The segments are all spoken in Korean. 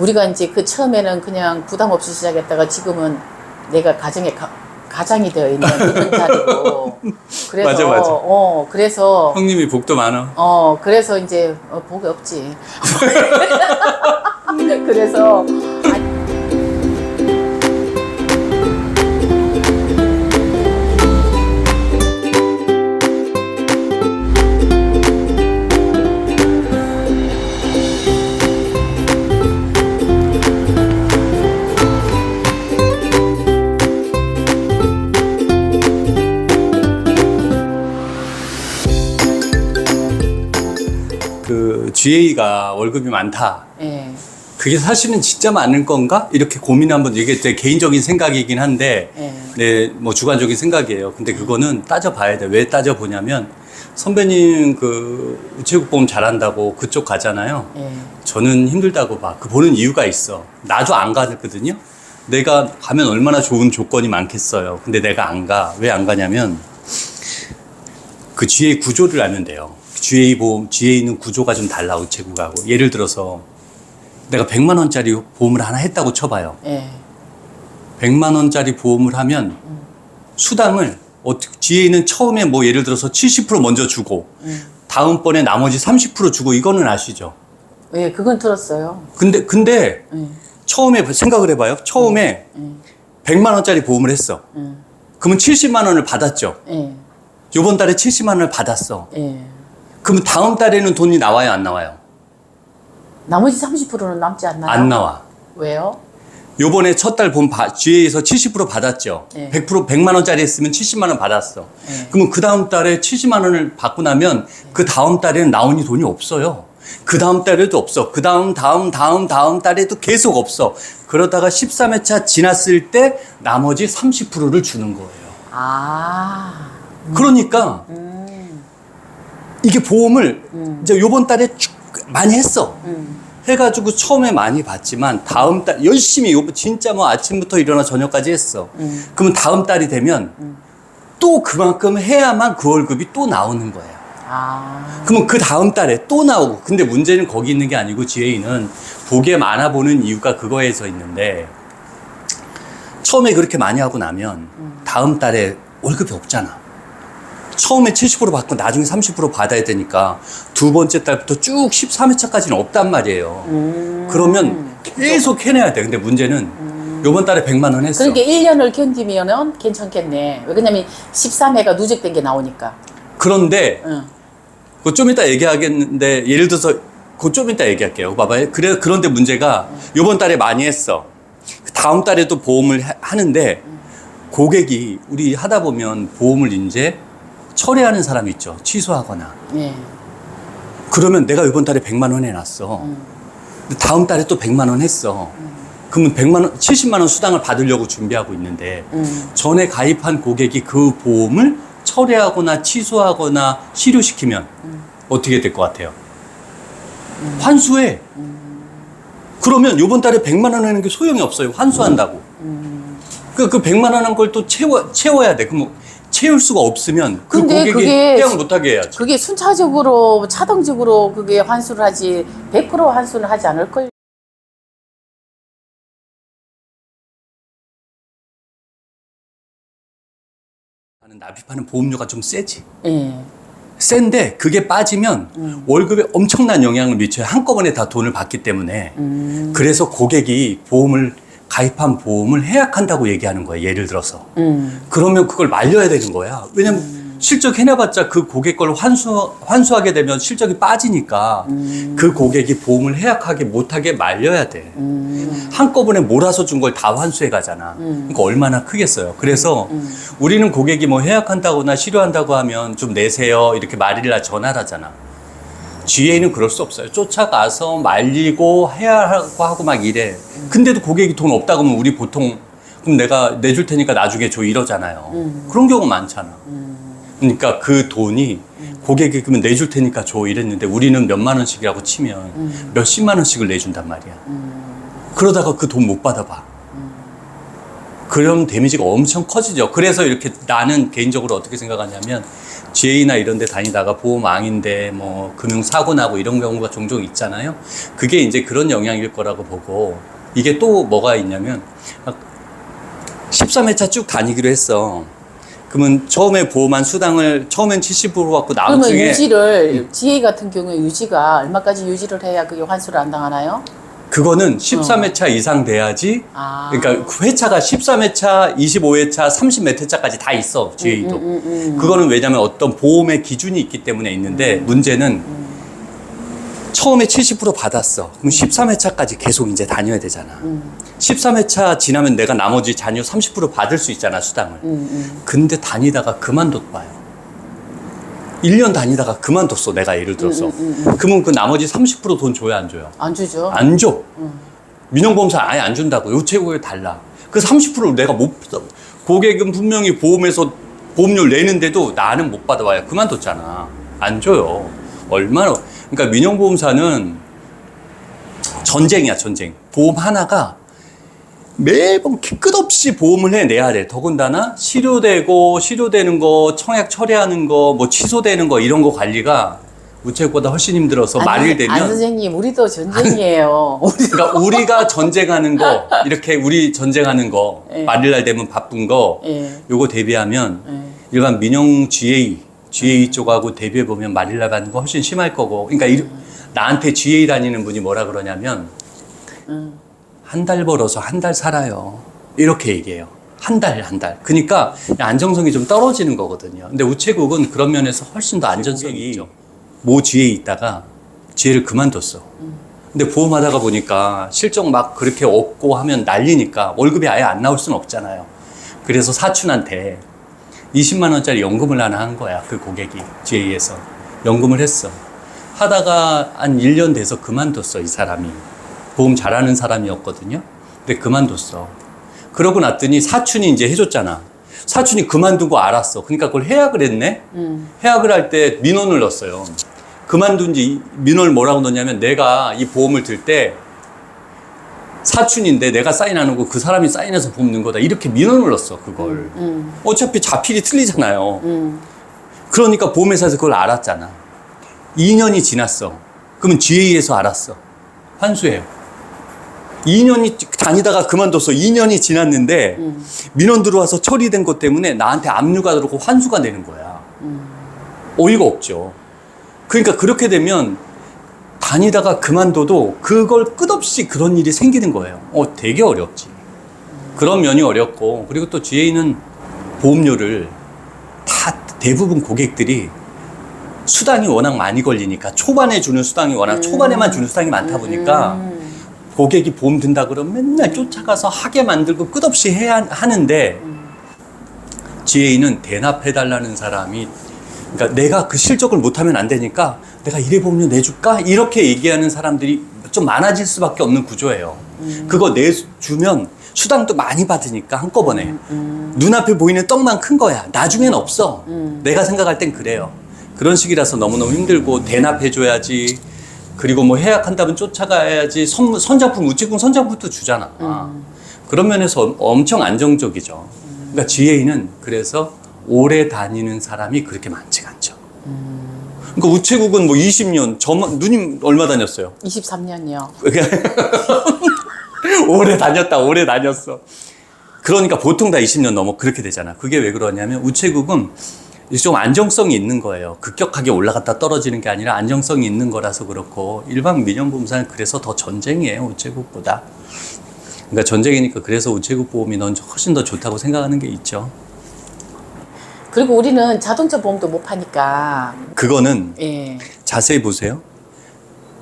우리가 이제 그 처음에는 그냥 부담 없이 시작했다가 지금은 내가 가정의 가, 가장이 되어 있는 그런 자리고 그래서 맞아, 맞아. 어 그래서 형님이 복도 많아. 어 그래서 이제 어, 복이 없지 그래서 GA가 월급이 많다. 예, 그게 사실은 진짜 많은 건가? 이렇게 고민 한번 이게 제 개인적인 생각이긴 한데 예. 네, 뭐 주관적인 생각이에요. 근데 그거는 따져봐야 돼. 왜 따져보냐면 선배님 그 우체국 보험 잘한다고 그쪽 가잖아요. 예. 저는 힘들다고 봐. 그 보는 이유가 있어. 나도 안 가거든요. 내가 가면 얼마나 좋은 조건이 많겠어요. 근데 내가 안 가. 왜 안 가냐면 그 GA 구조를 알면 돼요. GA 보험, GA는 구조가 좀 달라 우체국하고. 예를 들어서 내가 100만 원짜리 보험을 하나 했다고 쳐봐요. 예. 100만 원짜리 보험을 하면 수당을 어떻게 GA는 처음에 뭐 예를 들어서 70% 먼저 주고 다음번에 나머지 30% 주고 이거는 아시죠? 예, 그건 들었어요. 근데 근데 예, 처음에 생각을 해봐요. 처음에 음. 100만 원짜리 보험을 했어. 음. 그러면 70만 원을 받았죠. 예, 요번 달에 70만 원을 받았어. 예. 그러면 다음 달에는 돈이 나와요, 안 나와요? 나머지 30%는 남지 않나요? 안 나와. 왜요? 요번에 첫달 바- GA에서 70% 받았죠. 네. 100% 100만 원짜리 했으면 70만 원 받았어. 네. 그러면 그 다음 달에 70만 원을 받고 나면 그 다음 달에는 나오니 돈이 없어요. 그 다음 달에도 없어. 그 다음 다음 다음 다음 달에도 계속 없어. 그러다가 13회차 지났을 때 나머지 30%를 주는 거예요. 아, 그러니까 음, 이게 보험을 음. 이제 요번 달에 쭉 많이 했어. 음, 해가지고 처음에 많이 받지만 다음 달 열심히 요 진짜 뭐 아침부터 일어나 저녁까지 했어. 음. 그러면 다음 달이 되면 또 그만큼 해야만 그 월급이 또 나오는 거예요. 아, 그러면 그 다음 달에 또 나오고 근데 문제는 거기 있는 게 아니고 GA는 보기에 많아 보는 이유가 그거에서 있는데 처음에 그렇게 많이 하고 나면 다음 달에 월급이 없잖아. 처음에 70% 받고 나중에 30% 받아야 되니까 두 번째 달부터 쭉 13회차까지는 없단 말이에요. 음. 그러면 계속 해내야 돼. 근데 문제는 요번 달에 100만 원 했어. 그러니까 1년을 견디면은 괜찮겠네. 왜냐면 13회가 누적된 게 나오니까. 그런데 응. 그거 좀 이따 얘기하겠는데 예를 들어서 그거 좀 이따 얘기할게요. 봐봐요. 그래 그런데 문제가 요번 달에 많이 했어. 그 다음 달에도 보험을 하- 하는데 고객이 우리 하다 보면 보험을 이제 철회하는 사람이 있죠. 취소하거나. 예. 그러면 내가 이번 달에 100만 원 해놨어. 근데 다음 달에 또 100만 원 했어. 그러면 100만 원, 70만 원 수당을 받으려고 준비하고 있는데 음. 전에 가입한 고객이 그 보험을 철회하거나 취소하거나 실효시키면 어떻게 될 것 같아요? 환수해. 그러면 이번 달에 100만 원 하는 게 소용이 없어요. 환수한다고. 그, 그 100만 원 한 걸 또 채워, 채워야 돼. 그럼 채울 수가 없으면 그 근데 고객이 그게 해약 못하게 해야지. 그게 순차적으로 차등적으로 그게 환수를 하지 100% 환수는 하지 않을 걸. 나는 납입하는 보험료가 좀 세지. 예. 센데 그게 빠지면 월급에 엄청난 영향을 미쳐요. 한꺼번에 다 돈을 받기 때문에. 음. 그래서 고객이 보험을 가입한 보험을 해약한다고 얘기하는 거예요. 예를 들어서. 음. 그러면 그걸 말려야 되는 거야. 왜냐면 실적 해내봤자 그 고객 걸 환수, 환수하게 되면 실적이 빠지니까 그 고객이 보험을 해약하게 못하게 말려야 돼. 음. 한꺼번에 몰아서 준 걸 다 환수해 가잖아. 그러니까 얼마나 크겠어요. 그래서 우리는 고객이 뭐 해약한다거나 실효한다고 하면 좀 내세요. 이렇게 말일날 전화를 하잖아. GA는 그럴 수 없어요. 쫓아가서 말리고 해야 하고 하고 막 이래. 근데도 고객이 돈 없다고 하면 우리 보통 그럼 내가 내줄 테니까 나중에 줘 이러잖아요. 그런 경우 많잖아. 그러니까 그 돈이 고객이 그러면 내줄 테니까 줘 이랬는데 우리는 몇만 원씩이라고 치면 몇십만 원씩을 내준단 말이야. 그러다가 그 돈 못 받아봐. 그럼 데미지가 엄청 커지죠. 그래서 이렇게 나는 개인적으로 어떻게 생각하냐면 GA나 이런 데 다니다가 보험왕인데 뭐 금융 사고 나고 이런 경우가 종종 있잖아요. 그게 이제 그런 영향일 거라고 보고 이게 또 뭐가 있냐면 13회차 쭉 다니기로 했어. 그러면 처음에 보험한 수당을 처음엔 70% 갖고 그러면 나중에 유지를 GA 같은 경우에 유지가 얼마까지 유지를 해야 그게 환수를 안 당하나요? 그거는 13회차 이상 돼야지 아. 그러니까 그 회차가 13회차, 25회차, 30몇 회차까지 다 있어 GA도. 음, 음. 그거는 왜냐면 어떤 보험의 기준이 있기 때문에 있는데 문제는 처음에 70% 받았어. 그럼 13회차까지 계속 이제 다녀야 되잖아. 음. 13회차 지나면 내가 나머지 잔여 30% 받을 수 있잖아, 수당을. 음, 음. 근데 다니다가 그만뒀 봐요. 1년 다니다가 그만뒀어, 내가 예를 들어서. 음, 그러면 그 나머지 30%돈 줘야 안 줘요? 안 주죠. 안 줘. 민영보험사 아예 안 준다고. 요체고에 달라. 그 30%를 내가 못. 고객은 분명히 보험에서 보험료 내는데도 나는 못 받아와요. 그만뒀잖아. 안 줘요. 얼마나. 그러니까 민영보험사는 전쟁이야, 전쟁. 보험 하나가 매번 끝없이 보험을 해내야 돼. 더군다나 치료되고, 치료되는 거, 청약 처리하는 거, 뭐 취소되는 거, 이런 거 관리가 우체국보다 훨씬 힘들어서 말일 되면. 안 선생님, 우리도 전쟁이에요. 우리 그러니까 우리가 전쟁하는 거 이렇게 우리 전쟁하는 거 예. 말일날 되면 바쁜 거 예. 요거 대비하면 예. 일반 민영 GA GA 쪽하고 대비해 보면 말일날 받는 거 훨씬 심할 거고 그러니까 이- 나한테 GA 다니는 분이 뭐라 그러냐면 음. 한 달 벌어서 한 달 살아요 이렇게 얘기해요 한 달 한 달 그러니까 안정성이 좀 떨어지는 거거든요 근데 우체국은 그런 면에서 훨씬 더 안전성이 있죠 모 GA 있다가 GA를 그만뒀어 근데 보험하다가 보니까 실적 막 그렇게 없고 하면 난리니까 월급이 아예 안 나올 수는 없잖아요. 그래서 사촌한테 20만 원짜리 연금을 하나 한 거야. 그 고객이 GA에서 연금을 했어. 하다가 한 1년 돼서 그만뒀어, 이 사람이. 보험 잘하는 사람이었거든요. 근데 그만뒀어. 그러고 났더니 사촌이 이제 해줬잖아. 사촌이 그만두고 알았어. 그러니까 그걸 해약을 했네? 음. 해약을 할 때 민원을 넣었어요. 그만둔 지 민원을 뭐라고 넣냐면 내가 이 보험을 들 때 사춘인데 내가 사인하는 거 그 사람이 사인해서 넣은 거다. 이렇게 민원을 넣었어, 그걸. 음. 어차피 자필이 틀리잖아요. 음. 그러니까 보험회사에서 그걸 알았잖아. 2년이 지났어. 그러면 GA에서 알았어. 환수해요. 2년이 다니다가 그만뒀어. 2년이 지났는데 음. 민원 들어와서 처리된 것 때문에 나한테 압류가 들어오고 환수가 되는 거야. 어이가 없죠. 그러니까 그렇게 되면 다니다가 그만둬도 그걸 끝없이 그런 일이 생기는 거예요. 어, 되게 어렵지. 그런 면이 어렵고, 그리고 또 GA는 보험료를 다 대부분 고객들이 수당이 워낙 많이 걸리니까 초반에 주는 수당이 워낙 초반에만 주는 수당이 많다 보니까 음. 고객이 보험 든다 그러면 맨날 쫓아가서 하게 만들고 끝없이 해야 하는데 GA는 대납해달라는 사람이 그러니까 내가 그 실적을 못하면 안 되니까 내가 일회 보험료 내줄까 이렇게 얘기하는 사람들이 좀 많아질 수밖에 없는 구조예요. 그거 내주면 수당도 많이 받으니까 한꺼번에 눈앞에 보이는 떡만 큰 거야. 나중엔 없어. 내가 생각할 땐 그래요. 그런 식이라서 너무너무 힘들고 대납해줘야지. 그리고 뭐 해약한다면 쫓아가야지. 선, 선작품, 우체국 선작품도 주잖아. 그런 면에서 엄청 안정적이죠. 그러니까 GA는 그래서 오래 다니는 사람이 그렇게 많지가 않죠. 그러니까 우체국은 뭐 20년, 저만, 누님 얼마 다녔어요? 23년이요. 오래 다녔다, 오래 다녔어. 그러니까 보통 다 20년 넘어 그렇게 되잖아. 그게 왜 그러냐면 우체국은 좀 안정성이 있는 거예요. 급격하게 올라갔다 떨어지는 게 아니라 안정성이 있는 거라서 그렇고 일반 민영보험사는 그래서 더 전쟁이에요 우체국보다. 그러니까 전쟁이니까 그래서 우체국 보험이 넌 훨씬 더 좋다고 생각하는 게 있죠. 그리고 우리는 자동차 보험도 못 파니까. 그거는 예. 자세히 보세요.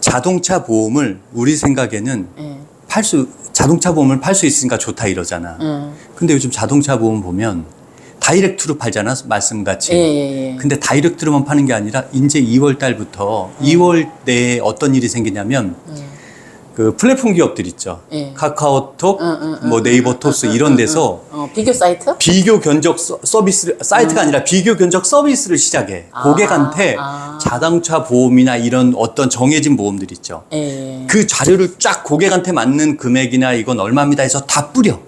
자동차 보험을 우리 생각에는 예. 팔 수, 자동차 보험을 팔 수 있으니까 좋다 이러잖아. 음. 근데 요즘 자동차 보험 보면 다이렉트로 팔잖아, 말씀같이. 예, 예, 예. 근데 다이렉트로만 파는 게 아니라 이제 2월 달부터 2월 내에 어떤 일이 생기냐면 그 플랫폼 기업들 있죠. 예. 카카오톡, 응, 응, 뭐 네이버 토스 이런 데서 어, 비교 사이트? 비교 견적 서- 서비스를 사이트가 아니라 비교 견적 서비스를 시작해. 아, 고객한테 아. 자동차 보험이나 이런 어떤 정해진 보험들 있죠. 예. 그 자료를 쫙 고객한테 맞는 금액이나 이건 얼마입니다 해서 다 뿌려.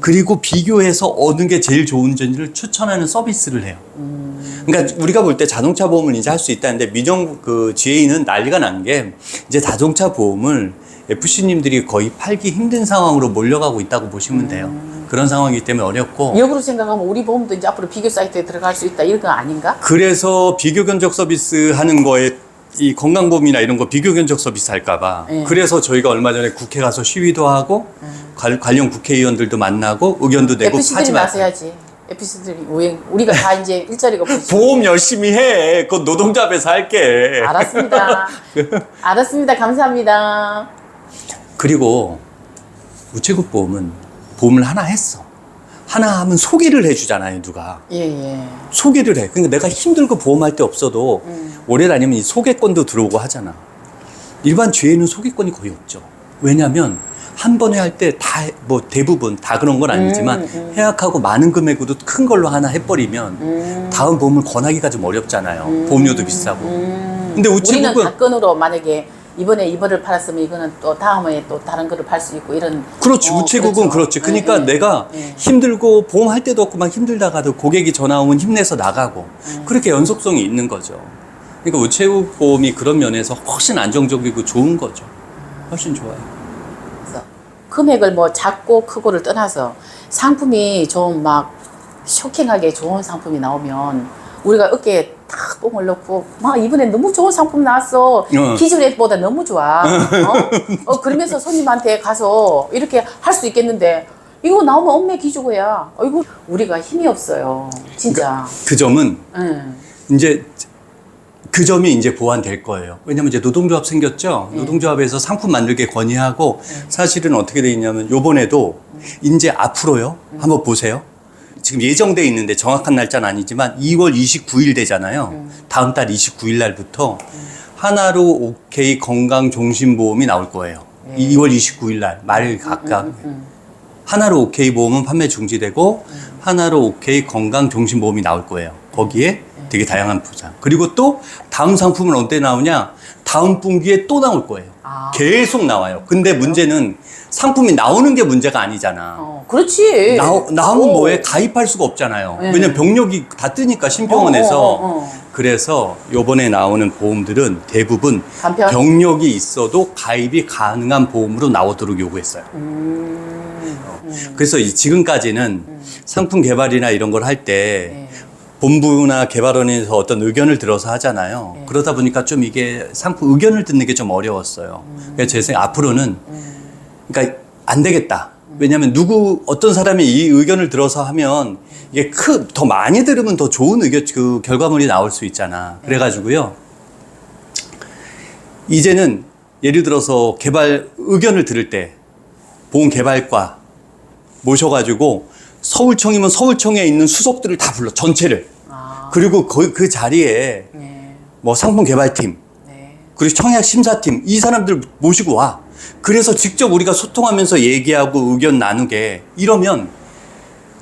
그리고 비교해서 어느 게 제일 좋은지를 추천하는 서비스를 해요. 그러니까 우리가 볼 때 자동차 보험을 이제 할 수 있다는데 민영 그 GA는 난리가 난 게 이제 자동차 보험을 FC님들이 거의 팔기 힘든 상황으로 몰려가고 있다고 보시면 돼요. 그런 상황이기 때문에 어렵고 역으로 생각하면 우리 보험도 이제 앞으로 비교 사이트에 들어갈 수 있다 이런 거 아닌가? 그래서 비교 견적 서비스 하는 거에 이 건강보험이나 이런 거 비교 견적 서비스 할까봐 예. 그래서 저희가 얼마 전에 국회 가서 시위도 하고 관- 관련 국회의원들도 만나고 의견도 내고 FC들이 하지 마세요. 나서야지. FC들이 우행 우리가 다 이제 일자리가. 보험 열심히 해. 그건 노동조합에서 할게. 알았습니다. 알았습니다. 감사합니다. 그리고 우체국 보험은 보험을 하나 했어. 하나 하면 소개를 해주잖아요, 누가. 예 예. 소개를 해. 그러니까 내가 힘들고 보험할 데 없어도 오래 다니면 이 소개권도 들어오고 하잖아. 일반 주에는 소개권이 거의 없죠. 왜냐면 한 번에 할 때 다 뭐 대부분 다 그런 건 아니지만 음, 음. 해약하고 많은 금액으로 큰 걸로 하나 해버리면 음. 다음 보험을 권하기가 좀 어렵잖아요. 보험료도 비싸고. 음. 근데 우리는 우체국은 가건으로 만약에 이번에 이번을 팔았으면 이거는 또 다음에 또 다른 거를 팔 수 있고 이런 그렇지 어, 우체국은 그렇죠. 그렇지 그러니까 예, 예. 내가 예. 힘들고 보험할 때도 없고 막 힘들다가도 고객이 전화 오면 힘내서 나가고 음. 그렇게 연속성이 있는 거죠. 그러니까 우체국 보험이 그런 면에서 훨씬 안정적이고 좋은 거죠. 훨씬 좋아요. 그래서 금액을 뭐 작고 크고를 떠나서 상품이 좀 막 쇼킹하게 좋은 상품이 나오면 우리가 어깨에 탁 뽕을 넣고 막 이번에 너무 좋은 상품 나왔어 어. 기존액보다 너무 좋아 어? 어, 그러면서 손님한테 가서 이렇게 할 수 있겠는데 이거 나오면 엄매 기주고야 어, 이거 우리가 힘이 없어요 진짜 그 점은 응. 이제 그 점이 이제 보완될 거예요. 왜냐면 이제 노동조합 생겼죠. 네. 노동조합에서 상품 만들게 건의하고 사실은 어떻게 돼 있냐면 요번에도 이제 앞으로요. 한번 보세요. 지금 예정돼 있는데 정확한 날짜는 아니지만 2월 29일 되잖아요. 다음 달 29일 날부터 하나로 오케이 건강 종신보험이 나올 거예요. 네. 2월 29일 날 말 각각 하나로 오케이 보험은 판매 중지되고 하나로 오케이 건강 종신보험이 나올 거예요. 거기에 되게 다양한 보장. 그리고 또 다음 상품은 언제 나오냐? 다음 분기에 또 나올 거예요. 아. 계속 나와요. 근데 문제는 상품이 나오는 게 문제가 아니잖아. 어, 그렇지 나오, 나오면 오. 뭐해? 가입할 수가 없잖아요. 네. 왜냐면 병력이 다 뜨니까 신병원에서. 어, 어, 어. 그래서 요번에 나오는 보험들은 대부분 간편? 병력이 있어도 가입이 가능한 보험으로 나오도록 요구했어요. 음. 그래서 이- 지금까지는 상품 개발이나 이런 걸 할때 네. 본부나 개발원에서 어떤 의견을 들어서 하잖아요. 네. 그러다 보니까 좀 이게 상품 의견을 듣는 게 좀 어려웠어요. 음. 그래서 제 생각 앞으로는 그러니까 안 되겠다. 왜냐하면 누구 어떤 사람이 이 의견을 들어서 하면 이게 크 더 많이 들으면 더 좋은 의견 그 결과물이 나올 수 있잖아. 그래가지고요. 이제는 예를 들어서 개발 의견을 들을 때 보험 개발과 모셔가지고 서울청이면 서울청에 있는 수석들을 다 불러 전체를 아, 그리고 그, 그 자리에 네. 뭐 상품 개발팀 네. 그리고 청약 심사팀 이 사람들 모시고 와 그래서 직접 우리가 소통하면서 얘기하고 의견 나누게 이러면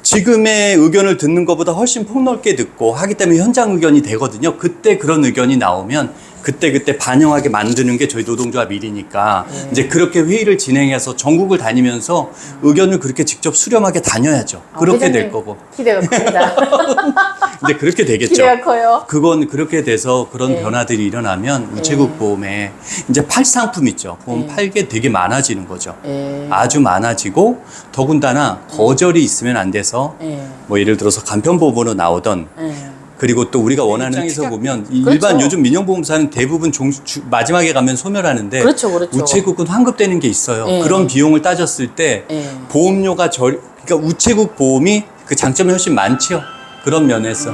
지금의 의견을 듣는 것보다 훨씬 폭넓게 듣고 하기 때문에 현장 의견이 되거든요 그때 그런 의견이 나오면 그때 그때 반영하게 만드는 게 저희 노동조합 일이니까 네. 이제 그렇게 회의를 진행해서 전국을 다니면서 의견을 그렇게 직접 수렴하게 다녀야죠 아, 그렇게 될 회장님, 거고 기대가 큽니다. 이제 그렇게 되겠죠 기대가 커요. 그건 그렇게 돼서 그런 네. 변화들이 일어나면 우체국 보험에 이제 팔 상품 있죠. 보험 네. 팔게 되게 많아지는 거죠. 예. 아주 많아지고 더군다나 거절이 있으면 안 돼서 예. 뭐 예를 들어서 간편 보험으로 나오던 예. 그리고 또 우리가 원하는 입장에서 보면 이 그렇죠. 일반 요즘 민영보험사는 대부분 종, 주- 마지막에 가면 소멸하는데 그렇죠, 그렇죠. 우체국은 환급되는 게 있어요. 예. 그런 비용을 따졌을 때 예. 보험료가 절 그러니까 우체국 보험이 그 장점이 훨씬 많죠. 그런 면에서.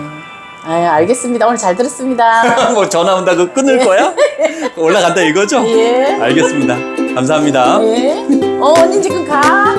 아, 알겠습니다. 오늘 잘 들었습니다. 뭐 전화 온다고 끊을 거야? 올라간다 이거죠? 예. 알겠습니다. 감사합니다. 예. 어, 언니 지금 가?